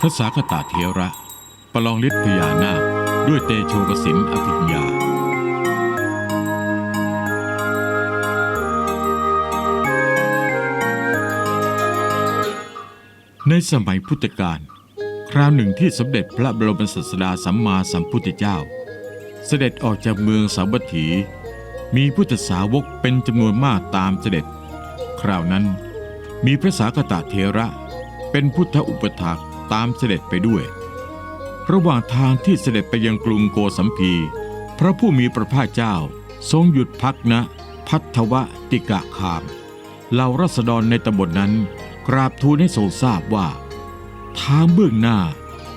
พระสาคตาเทระ ประลองฤทธิ์พญานาคด้วยเตโชกสินอภิญญาในสมัยพุทธกาลคราวหนึ่งที่สมเด็จพระบรมศาสดาสัมมาสัมพุทธเจ้า เสด็จออกจากเมืองสาวัตถี มีพุทธสาวกเป็นจำนวนมากตามเสด็จ คราวนั้นมีพระสากตาเทระเป็นพุทธอุปถาก ตามเสด็จไปด้วย ระหว่างทางที่เสด็จไปยังกรุงโกสัมพี พระผู้มีพระภาคเจ้าทรงหยุดพักณพัทวติกะคามเหล่ารัษฎรในตำบลนนั้น กราบทูลให้ทรงทราบว่า ทางเบื้องหน้า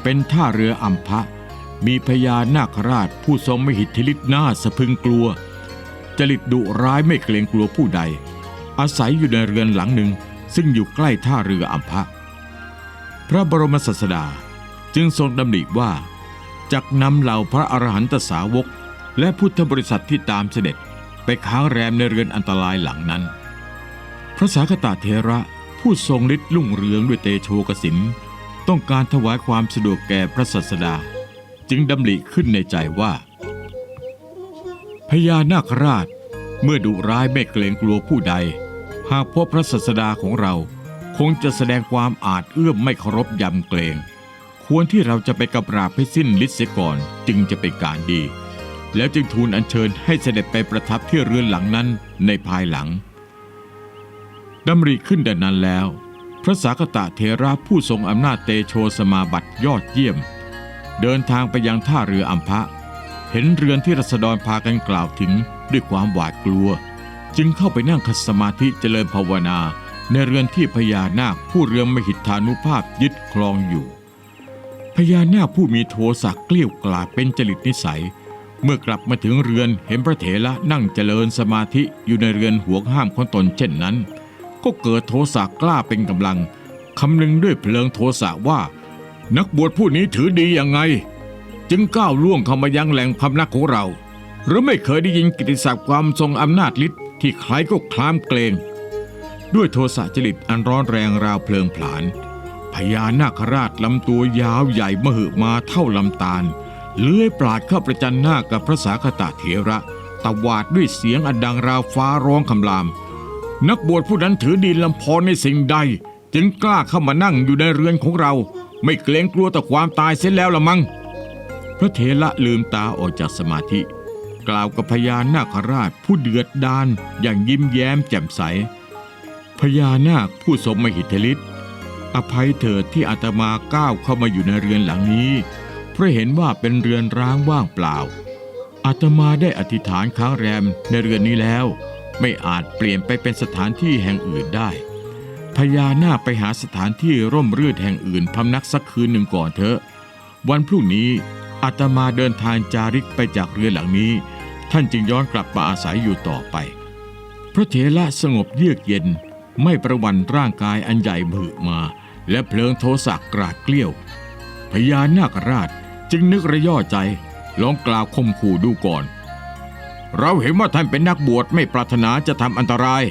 เป็นท่าเรืออัมพะ มีพญานาคราชผู้ทรงมหิทธิฤทธิ์น่าสะพึงกลัว จริตดุร้ายไม่เกรงกลัวผู้ใด อาศัยอยู่ในเรือนหลังหนึ่งซึ่งอยู่ใกล้ท่าเรืออัมพะ พระบรมศาสดาจึงทรงดำริว่าจักนำเหล่าพระอรหันตสาวก และพุทธบริษัทที่ตามเสด็จไปค้างแรมในเรือนอันตรายหลังนั้น พระสาคตาเทระผู้ทรงฤทธิ์ลุ่งเรืองด้วยเตโชกสินต้องการถวายความสะดวกแก่พระศาสดา จึงดำริขึ้นในใจว่า พญานาคราชเมื่อดุร้ายไม่เกรงกลัวผู้ใด หากพบพระศาสดาของเรา คงจะแสดงความอาจเอื้อมไม่เคารพยำเกรง ควรที่เราจะไปกำราบให้สิ้นฤทธิ์เสียก่อนจึงจะเป็นการดี แล้วจึงทูลอัญเชิญให้เสด็จไปประทับที่เรือนหลังนั้นในภายหลังดำริขึ้นดังนั้นแล้ว พระสากตะเทระผู้ทรงอำนาจเตโชสมาบัติยอดเยี่ยม เดินทางไปยังท่าเรืออัมพะ เห็นเรือนที่รัษฎรพากันกล่าวถึงด้วยความหวาดกลัว จึงเข้าไปนั่งคัสมาธิเจริญภาวนา ในเรือนที่พญานาคผู้เรืองมหิทธานุภาพยึดครองอยู่ พญานาคผู้มีโทสะเกลี้ยวกล่อมเป็นจริตนิสัย เมื่อกลับมาถึงเรือนเห็นพระเถระนั่งเจริญสมาธิอยู่ในเรือนห่วงห้ามของตนเช่นนั้น ก็เกิดโทสะกล้าเป็นกำลังคำนึงด้วยเพลิงโทสะว่า นักบวชผู้นี้ถือดียังไง จึงก้าวล่วงเข้ามายังแหล่งพำนักของเรา หรือไม่เคยได้ยินกิตติศัพท์ความทรงอำนาจฤทธิ์ที่ใครก็คลามเกรง ด้วยโทสะจริตอันร้อนแรงราวเพลิงผลาญพญานาคราชลำตัวยาวใหญ่มหึมาเท่าลำตาล เลื้อยปราดเข้าประจันหน้ากับพระสาคตะเถระตวาดด้วยเสียงอันดังราวฟ้าร้องคำราม นักบวชผู้นั้นถือดีลำพรในสิ่งใด จึงกล้าเข้ามานั่งอยู่ในเรือนของเรา ไม่เกรงกลัวต่อความตายเสียแล้วละมัง้งพระเถระลืมตาออกจากสมาธิ กล่าวกับพญานาคราชผู้เดือดดานอย่างยิ้มแย้มแจ่มใส พญานาคผู้สมมหิทธิฤทธิ์อภัยเถิดที่อาตมาก้าวเข้ามาอยู่ในเรือนหลังนี้เพราะเห็นว่าเป็นเรือนร้างว่างเปล่าอาตมาได้อธิษฐานค้างแรมในเรือนนี้แล้ว ไม่อาจเปลี่ยนไปเป็นสถานที่แห่งอื่นได้พญานาคไปหาสถานที่ร่มรื่นแห่งอื่นพำนักสักคืนหนึ่งก่อนเถอะ วันพรุ่งนี้อาตมาเดินทางจาริกไปจากเรือนหลังนี้ ท่านจึงย้อนกลับมาอาศัยอยู่ต่อไป พระเถระสงบเยือกเย็น ไม่ประวันร่างกายอันใหญ่มือมา และเพลิงโทสะกราดเกลี้ยว พญานาคราชจึงนึกระย่อใจลองกล่าวคมขู่ดูก่อน เราเห็นว่าท่านเป็นนักบวชไม่ปรารถนาจะทำอันตราย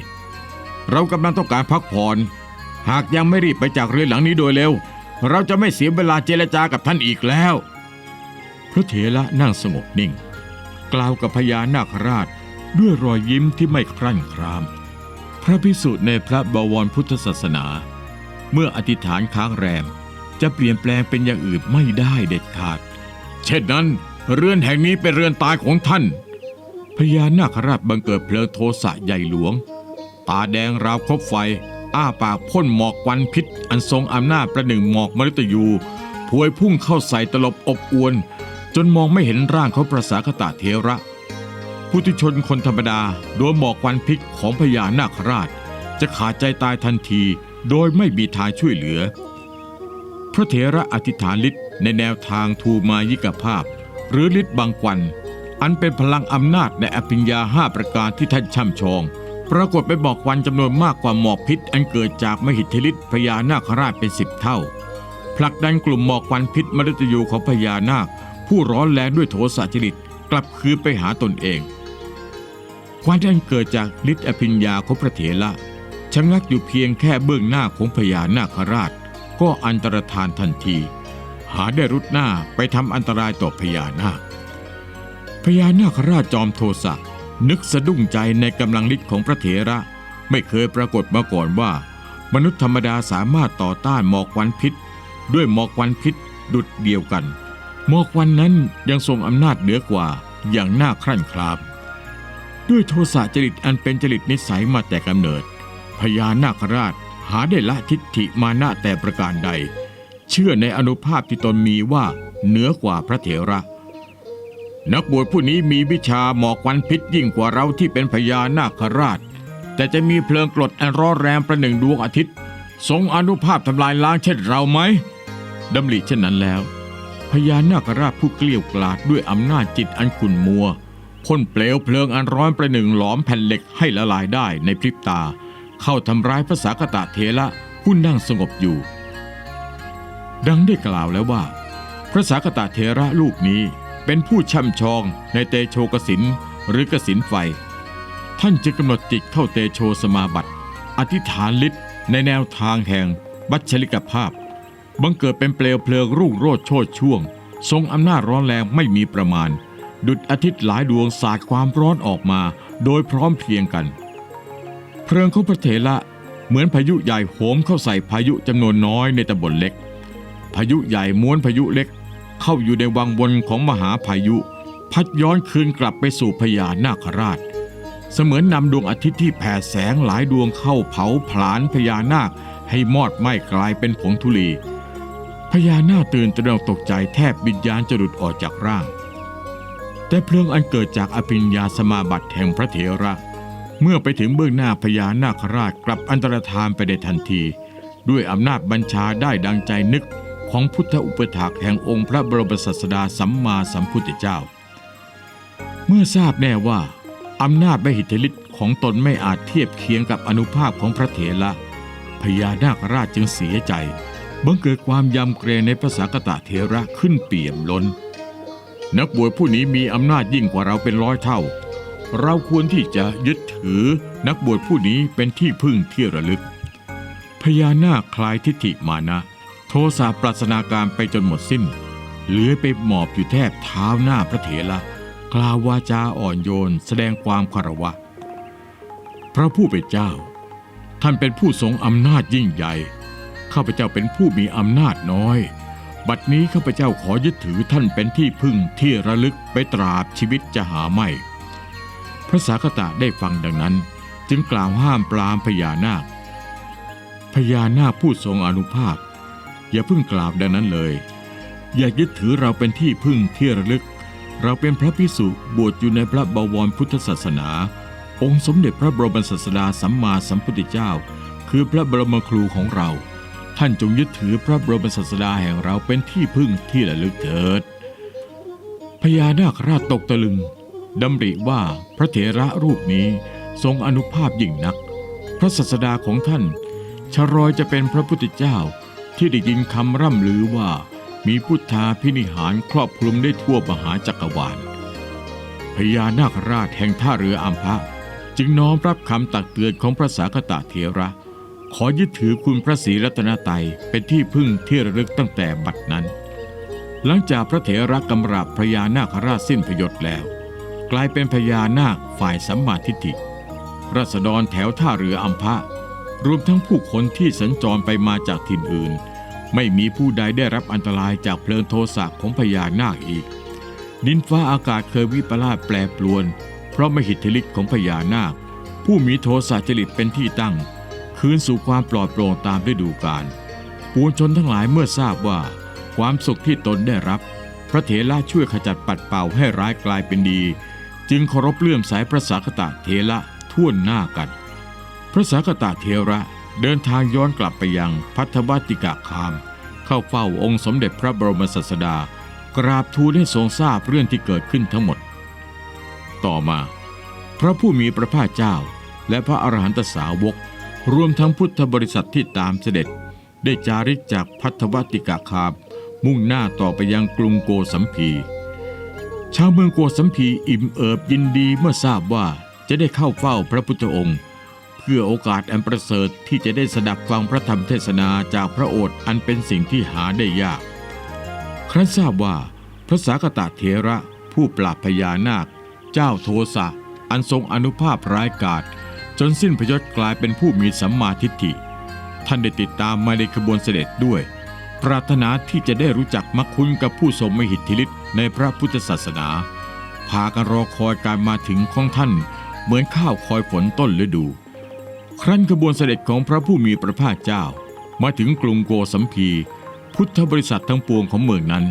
เรากำลังต้องการพักผ่อน หากยังไม่รีบไปจากเรือหลังนี้โดยเร็ว เราจะไม่เสียเวลาเจรจากับท่านอีกแล้ว พระเถระนั่งสงบนิ่ง กล่าวกับพญานาคราชด้วยรอยยิ้มที่ไม่ครั่นคราม พระพิสุในพระบวรพุทธศาสนา เมื่ออธิษฐานค้างแรม จะเปลี่ยนแปลงเป็นอย่างอื่นไม่ได้เด็ดขาด เช่นนั้น เรือนแห่งนี้เป็นเรือนตายของท่านพญานาคราชบังเกิดเพลิงโทสะใหญ่หลวง ตาแดงราวคบไฟ อ้าปากพ่นหมอกควันพิษ อันทรงอำนาจประหนึ่งหมอกมฤตยูพวยพุ่งเข้าใส่ตลบอบอวน จนมองไม่เห็นร่างเขาประสาคตะเทระ ผู้ที่ชนคนธรรมดาโดนหมอกควันพิษของพญานาคราช จะขาดใจตายทันทีโดยไม่มีทางช่วยเหลือ พระเถระอธิษฐานฤทธิ์ในแนวทางทูมายิกภาพ หรือฤทธิ์บางควัน อันเป็นพลังอำนาจในอภิญญาห้าประการที่ท่านช่ำชอง ปรากฏไปบอกควันจำนวนมากกว่าหมอกพิษ อันเกิดจากมหิทธิฤทธิ์พญานาคราชเป็นสิบเท่าผลักดันกลุ่มหมอกควันพิษมฤตยูของพญานาค ผู้ร้อนแรงด้วยโทสะจริตกลับคืนไปหาตนเอง ควันอันเกิดจากฤทธิอภิญญาของพระเถระชะงักอยู่เพียงแค่เบื้องหน้าของพญานาคราช ก็อันตรธานทันที หาได้รุดหน้าไปทำอันตรายต่อพญานาคพญานาคราชจอมโทสะนึกสะดุ้งใจในกำลังฤทธิ์ของพระเถระ ไม่เคยปรากฏมาก่อนว่า มนุษย์ธรรมดาสามารถต่อต้านหมอกควันพิษ ด้วยหมอกควันพิษดุดเดียวกันหมอกควันนั้นยังทรงอำนาจเหนือกว่าอย่างน่าครั่นคราม ด้วยโทสะจริตอันเป็นจริตนิสัยมาแต่กำเนิดพญานาคราชหาได้ละทิฏฐิมานะแต่ประการใด เชื่อในอนุภาพที่ตนมีว่าเหนือกว่าพระเถระ นักบวชผู้นี้มีวิชาหมอกควันพิษยิ่งกว่าเราที่เป็นพญานาคราช แต่จะมีเพลิงกรดอันร้อนแรงประหนึ่งดวงอาทิตย์ ทรงอนุภาพทำลายล้างเช่นเราไหมดำริเช่นนั้นแล้ว พญานาคราชผู้เกลียวกล่อดด้วยอำนาจจิตอันขุ่นมัว พ่นเปลวเพลิงอันร้อนประหนึ่งหลอมแผ่นเหล็กให้ละลายได้ในพริบตา เข้าทำร้ายพระสากตะเทระผู้นั่งสงบอยู่ ดังได้กล่าวแล้วว่า พระสากตะเทระลูกนี้เป็นผู้ช่ำชองในเตโชกสินหรือกสินไฟ ท่านจึงกำหนดจิตเข้าเตโชสมาบัติ อธิษฐานฤทธิ์ในแนวทางแห่งบัชลิกภาพ บังเกิดเป็นเปลวเพลิงรุ่งโรจน์โชดช่วง ทรงอำนาจร้อนแรงไม่มีประมาณ ดุจอาทิตย์หลายดวงสาดความร้อนออกมา โดยพร้อมเพรียงกัน เพลิงของพระเถระเหมือนพายุใหญ่โหมเข้าใส่พายุจำนวนน้อยในตำบลเล็ก พายุใหญ่ม้วนพายุเล็ก เข้าอยู่ในวังวนของมหาพายุ พัดย้อนคืนกลับไปสู่พญานาคราช เสมือนนำดวงอาทิตย์ที่แผ่แสงหลายดวงเข้าเผาผลาญพญานาคให้มอดไหม้กลายเป็นผงธุลีพญานาคตื่นตระหนกตกใจแทบวิญญาณจะหลุดออกจากร่าง แต่เพลิงอันเกิดจากอภิญญาสมาบัติแห่งพระเถระ เมื่อไปถึงเบื้องหน้าพญานาคราชกลับอันตรธานไปในทันที ด้วยอำนาจบัญชาได้ดังใจนึกของพุทธอุปถากแห่งองค์พระบรมศาสดาสัมมาสัมพุทธเจ้า เมื่อทราบแน่ว่าอำนาจมหิทธิฤทธิ์ของตนไม่อาจเทียบเคียงกับอนุภาพของพระเถระพญานาคราชจึงเสียใจบังเกิดความยำเกรงในพระสากตะเถระขึ้นเปี่ยมล้น นักบวชผู้นี้มีอำนาจยิ่งกว่าเราเป็นร้อยเท่า เราควรที่จะยึดถือนักบวชผู้นี้เป็นที่พึ่งที่ระลึก พญานาคคลายทิฏฐิมานะ โทสะปรัชนาการไปจนหมดสิ้นเหลือไปหมอบอยู่แทบเท้าหน้าพระเถระกล่าววาจาอ่อนโยนแสดงความคารวะ พระผู้เป็นเจ้า ท่านเป็นผู้ทรงอำนาจยิ่งใหญ่ ข้าพเจ้าเป็นผู้มีอำนาจน้อย บัดนี้ข้าพเจ้าขอยึดถือท่านเป็นที่พึ่งที่ระลึกไปตราบชีวิตจะหาไม่ พระสากตะได้ฟังดังนั้น จึงกล่าวห้ามปรามพญานาค พญานาคผู้ทรงอนุภาพ อย่าเพิ่งกล่าวดังนั้นเลย อย่ายึดถือเราเป็นที่พึ่งที่ระลึก เราเป็นพระพิสุบวชอยู่ในพระบวรพุทธศาสนา องค์สมเด็จพระบรมศาสดาสัมมาสัมพุทธเจ้า คือพระบรมครูของเรา ท่านจงยึดถือพระบรมศาสดาแห่งเราเป็นที่พึ่งที่ระลึกเถิด พญานาคราชตกตะลึงดำริว่าพระเถระรูปนี้ทรงอนุภาพยิ่งนัก พระศาสดาของท่านชรอยจะเป็นพระพุทธเจ้าที่ได้ยินคำร่ำลือว่ามีพุทธาพินิหารครอบคลุมได้ทั่วมหาจักรวาล พญานาคราชแห่งท่าเรืออัมพะ จึงน้อมรับคำตักเตือนของพระสากตะเถระ ขอยึดถือคุณพระศรีรัตนตรัยเป็นที่พึ่งที่ระลึกตั้งแต่บัดนั้น หลังจากพระเถระกำราบพญานาคราชสิ้นพยศแล้ว กลายเป็นพญานาคฝ่ายสัมมาทิฏฐิราษฎรแถวท่าเรืออัมพะรวมทั้งผู้คนที่สัญจรไปมาจากถิ่นอื่น ไม่มีผู้ใดได้รับอันตรายจากเพลิงโทสะของพญานาคอีก ดินฟ้าอากาศเคยวิปลาสแปรปรวน เพราะมหิทธิฤทธิ์ของพญานาค ผู้มีโทสะจริตเป็นที่ตั้ง คืนสู่ความปลอดโปร่งตามฤดูกาลปวงชนทั้งหลายเมื่อทราบว่า ความสุขที่ตนได้รับ พระเถระช่วยขจัดปัดเป่าให้ร้ายกลายเป็นดี จึงเคารพเลื่อมสายพระสากตะเถระท่วนหน้ากัน พระสากตะเทระเดินทางย้อนกลับไปยังพัทวัติกาคาม เข้าเฝ้าองค์สมเด็จพระบรมศาสดา กราบทูลให้ทรงทราบเรื่องที่เกิดขึ้นทั้งหมด ต่อมา พระผู้มีพระภาคเจ้าและพระอรหันตสาวก รวมทั้งพุทธบริษัทที่ตามเสด็จ ได้จาริกจากพัทวัติกาคาม มุ่งหน้าต่อไปยังกรุงโกสัมพี ชาวเมืองโกสัมพีอิ่มเอิบยินดีเมื่อทราบว่าจะได้เข้าเฝ้าพระพุทธองค์ เพื่อโอกาสอันประเสริฐที่จะได้สดับฟังพระธรรมเทศนาจากพระโอษฐ์อันเป็นสิ่งที่หาได้ยาก ครั้นทราบว่าพระสากตะเถระผู้ปราบพญานาค เจ้าโทสะอันทรงอนุภาพร้ายกาจ จนสิ้นพยศกลายเป็นผู้มีสัมมาทิฏฐิ ท่านได้ติดตามมาในขบวนเสด็จด้วย ปรารถนาที่จะได้รู้จักมักคุ้นกับผู้ทรงมหิทธิฤทธิ์ในพระพุทธศาสนา พากันรอคอยการมาถึงของท่านเหมือนข้าวคอยฝนต้นฤดู ครั้นขบวนเสด็จของพระผู้มีพระภาคเจ้า มาถึงกรุงโกสัมพี พุทธบริษัททั้งปวงของเมืองนั้น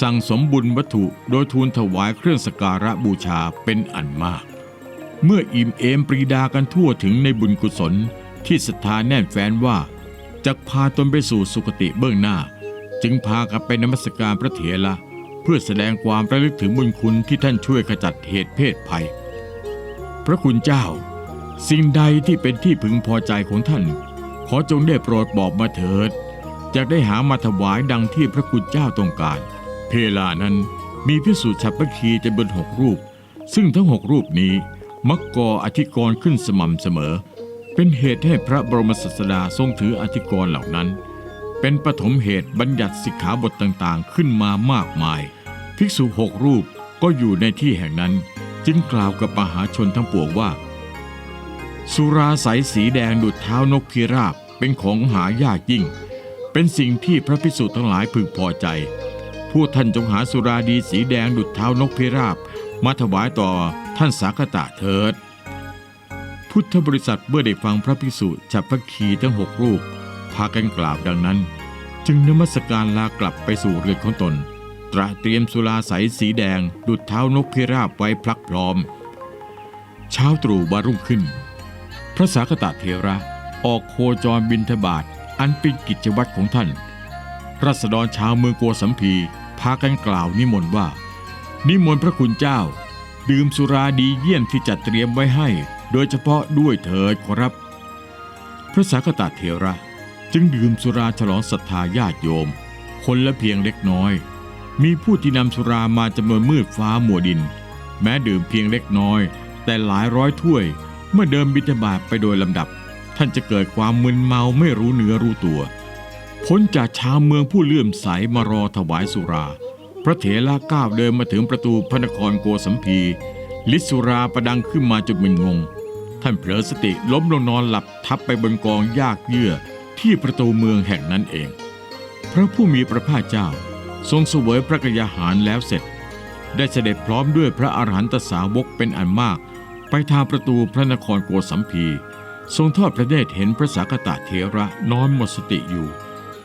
สั่งสมบุญวัตถุโดยทูลถวายเครื่องสกการะบูชาเป็นอันมาก เมื่ออิ่มเอมปรีดากันทั่วถึงในบุญกุศลที่ศรัทธาแน่นแฟนว่าจะพาตนไปสู่สุคติเบื้องหน้า จึงพากันไปนมัสการพระเถระเพื่อแสดงความระลึกถึงบุญคุณที่ท่านช่วยขจัดเหตุเพศภัย พระคุณเจ้า สิ่งใดที่เป็นที่พึงพอใจของท่าน ขอจงได้โปรดบอกมาเถิดจะได้หามาถวายดังที่พระคุณเจ้าต้องการ เพลานั้นมีพิสูจน์ฉับพคีจะบนหกรูป ซึ่งทั้งหกรูปนี้ มักก่ออธิกรณ์ขึ้นสม่ำเสมอ เป็นเหตุให้พระบรมศาสดาทรงถืออธิกรณ์เหล่านั้น เป็นปฐมเหตุบัญญัติสิกขาบทต่างๆ ขึ้นมามากมาย ภิกษุหกรูปก็อยู่ในที่แห่งนั้น จึงกล่าวกับมหาชนทั้งปวงว่า สุราใสสีแดงดุดเท้านกพิราบเป็นของหายากยิ่ง เป็นสิ่งที่พระภิกษุทั้งหลายพึงพอใจผู้ท่านจงหาสุราดีสีแดงดุดเท้านกพิราบมาถวายต่อ ท่านสากตะเถิด พุทธบริษัทเมื่อได้ฟังพระภิกษุฉับพระคีทั้งหกรูป พากันกล่าวดังนั้น จึงนมัสการลากลับไปสู่เรือนของตน ตระเตรียมสุราใสสีแดงดุดเท้านกพิราบไว้พลักพร้อม เช้าตรู่วันรุ่งขึ้น พระสากตะเทระออกโคจรบินทบาทอันเป็นกิจวัตรของท่านรัษฎรชาวเมืองโกสัมพีพากันกล่าวนิมนต์ว่า นิมนต์พระคุณเจ้า ดื่มสุราดีเยี่ยมที่จัดเตรียมไว้ให้ โดยเฉพาะด้วยเถิดขอรับ พระสากตะเทระจึงดื่มสุราฉลองศรัทธาญาติโยม คนละเพียงเล็กน้อย มีผู้ที่นำสุรามาจำนวนมืดฟ้ามัวดิน แม้ดื่มเพียงเล็กน้อย แต่หลายร้อยถ้วย เมื่อเดิมบิณฑบาตไปโดยลำดับ ท่านจะเกิดความมึนเมาไม่รู้เนื้อรู้ตัว พ้นจากชาวเมืองผู้เลื่อมใสมารอถวายสุรา พระเถระก้าวเดินมาถึงประตูพระนครโกสัมพีลิสุราประดังขึ้นมาจนมึนงง ท่านเผลอสติล้มลงนอนหลับทับไปบนกองยากเยื่อที่ประตูเมืองแห่งนั้นเอง พระผู้มีพระภาคเจ้า ทรงเสวยพระกยาหารแล้วเสร็จ ได้เสด็จพร้อมด้วยพระอรหันตสาวกเป็นอันมาก ไปทางประตูพระนครโกสัมพี ทรงทอดพระเนตรเห็นพระสากตะเถระนอนหมดสติอยู่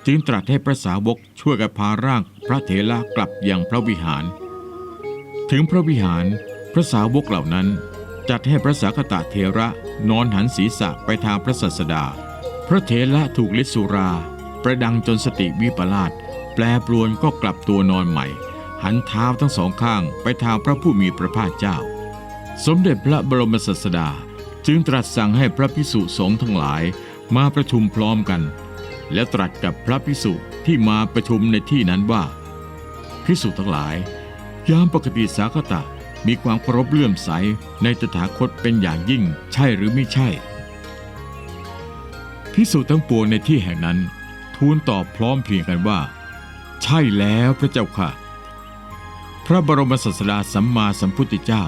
จึงตรัสให้พระสาวกช่วยกันพาร่างพระเถระกลับยังพระวิหาร ถึงพระวิหารพระสาวกเหล่านั้น จัดให้พระสากตะเถระนอนหันศีรษะไปทางพระศาสดา พระเถระถูกฤทธิสุรา ประดังจนสติวิปลาสแปรปรวนก็กลับตัวนอนใหม่ หันเท้าทั้งสองข้างไปทางพระผู้มีพระภาคเจ้า สมเด็จพระบรมศาสดา จึงตรัสสั่งให้พระพิสุสงฆ์ทั้งหลายมาประชุมพร้อมกัน และตรัสกับพระพิสุที่มาประชุมในที่นั้นว่าพิสุทั้งหลาย ยามปกติสากตะมีความเคารพเลื่อมใสในตถาคตเป็นอย่างยิ่งใช่หรือไม่ใช่พิสุทั้งปวงในที่แห่งนั้น ทูลตอบพร้อมเพียงกันว่า ใช่แล้วพระเจ้าค่ะ พระบรมศาสดาสัมมาสัมพุทธเจ้า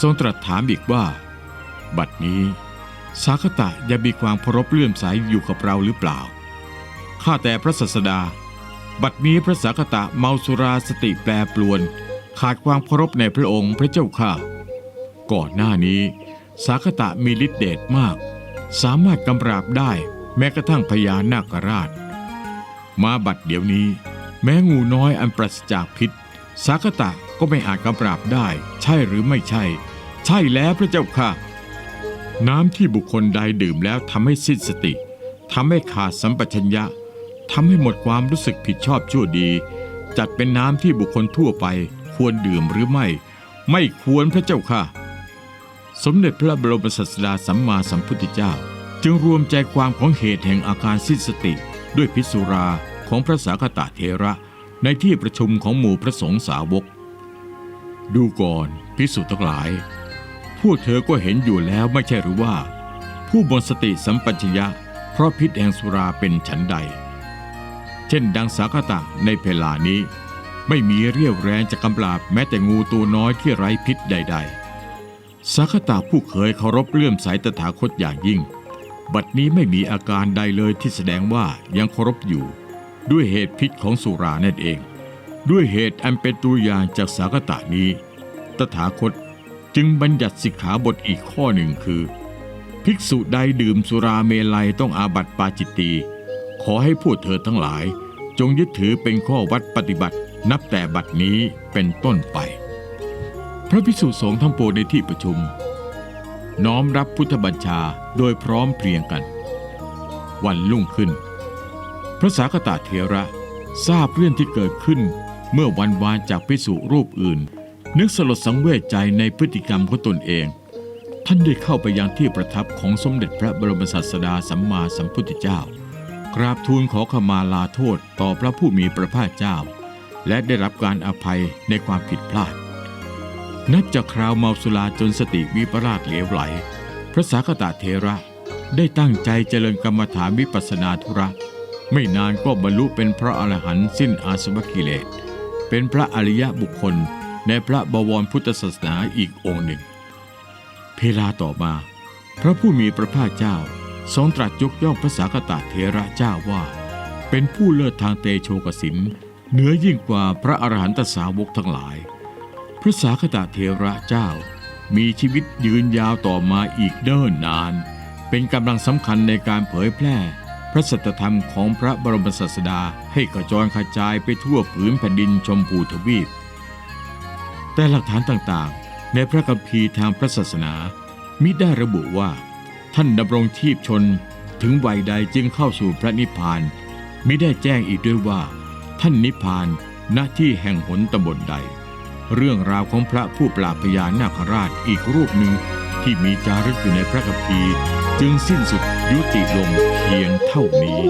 ทรงตรัสถามอีกว่า บัดนี้ สากตะยังมีความเคารพเลื่อมใสอยู่กับเราหรือเปล่า ข้าแต่พระศาสดา บัดนี้พระสากตะเมาสุราสติแปรปรวน ขาดความเคารพในพระองค์พระเจ้าข้าก่อนหน้านี้ สากตะมีฤทธิเดชมาก สามารถกำราบได้แม้กระทั่งพญานาคราช มาบัดเดี๋ยวนี้ แม้งูน้อยอันปราศจากพิษ สากตะก็ไม่อาจกำราบได้ ใช่หรือไม่ใช่ ใช่แล้วพระเจ้าค่ะ น้ำที่บุคคลใดดื่มแล้วทำให้สิ้นสติทำให้ขาดสัมปชัญญะ ทำให้หมดความรู้สึกผิดชอบชั่วดี จัดเป็นน้ำที่บุคคลทั่วไปควรดื่มหรือไม่ ไม่ควรพระเจ้าค่ะ สมเด็จพระบรมศาสดาสัมมาสัมพุทธเจ้า จึงรวมใจความของเหตุแห่งอาการสิ้นสติ ด้วยพิสุราของพระสากตะเทระในที่ประชุมของหมู่พระสงฆ์สาวก ดูก่อนพิสุทั้งหลาย พวกเธอก็เห็นอยู่แล้วไม่ใช่หรือว่า ผู้บนสติสัมปัญญะเพราะพิษแห่งสุราเป็นฉันใด เช่นดังสากตะในเพลานี้ ไม่มีเรี่ยวแรงจะกำปราบแม้แต่งูตัวน้อยที่ไร้พิษใด ๆสักตาผู้เคยเคารพเลื่อมใสตถาคตอย่างยิ่ง บัดนี้ไม่มีอาการใดเลยที่แสดงว่ายังเคารพอยู่ ด้วยเหตุพิษของสุรานั่นเอง ด้วยเหตุอันเป็นตัวอย่างจากสากตะนี้ ตถาคตจึงบัญญัติสิกขาบทอีกข้อหนึ่งคือ ภิกษุใดดื่มสุราเมลัยต้องอาบัติปาจิตตี ขอให้พวกเธอทั้งหลาย จงยึดถือเป็นข้อวัดปฏิบัติ นับแต่บัดนี้เป็นต้นไป พระภิกษุสงฆ์ทั้งปวงในที่ประชุม น้อมรับพุทธบัญชาโดยพร้อมเพรียงกัน วันรุ่งขึ้น พระสากตาเถระทราบเรื่องที่เกิดขึ้นเมื่อวันวานจากภิกษุรูปอื่น นึกสลดสังเวชใจในพฤติกรรมของตนเอง ท่านได้เข้าไปยังที่ประทับของสมเด็จพระบรมศาสดาสัมมาสัมพุทธเจ้า กราบทูลขอขมาลาโทษต่อพระผู้มีพระภาคเจ้า และได้รับการอภัยในความผิดพลาด นับจากคราวเมาสุราจนสติวิปราชเหลวไหล พระสากตาเทระได้ตั้งใจเจริญกรรมฐานวิปัสนาธุระ ไม่นานก็บรรลุเป็นพระอรหันต์สิ้นอาสวะกิเลส เป็นพระอริยบุคคลในพระบวรพุทธศาสนาอีกองค์หนึ่ง เพลาต่อมา พระผู้มีพระภาคเจ้า ทรงตรัสยกย่องพระสากตาเทระเจ้าว่า เป็นผู้เลิศทางเตโชกสินเหนือยิ่งกว่าพระอรหันตสาวกทั้งหลาย พระสาคตาเทระเจ้า มีชีวิตยืนยาวต่อมาอีกเนิ่นนาน เป็นกำลังสำคัญในการเผยแพร่ พระสัตธรรมของพระบรมศาสดาให้กระจรกระจายไปทั่วผืนแผ่นดินชมพูทวีป แต่หลักฐานต่างๆ ในพระคัมภีร์ทางพระศาสนามิได้ระบุว่า ท่านดำรงชีพชนถึงวัยใดจึงเข้าสู่พระนิพพานมิได้แจ้งอีกด้วยว่า ท่านนิพพานณที่แห่งหนตำบลใด เรื่องราวของพระผู้ปราบพญานาคราชอีกรูปหนึ่งที่มีจารึกอยู่ในพระคัมภีร์ จึงสิ้นสุดยุติลงเพียงเท่านี้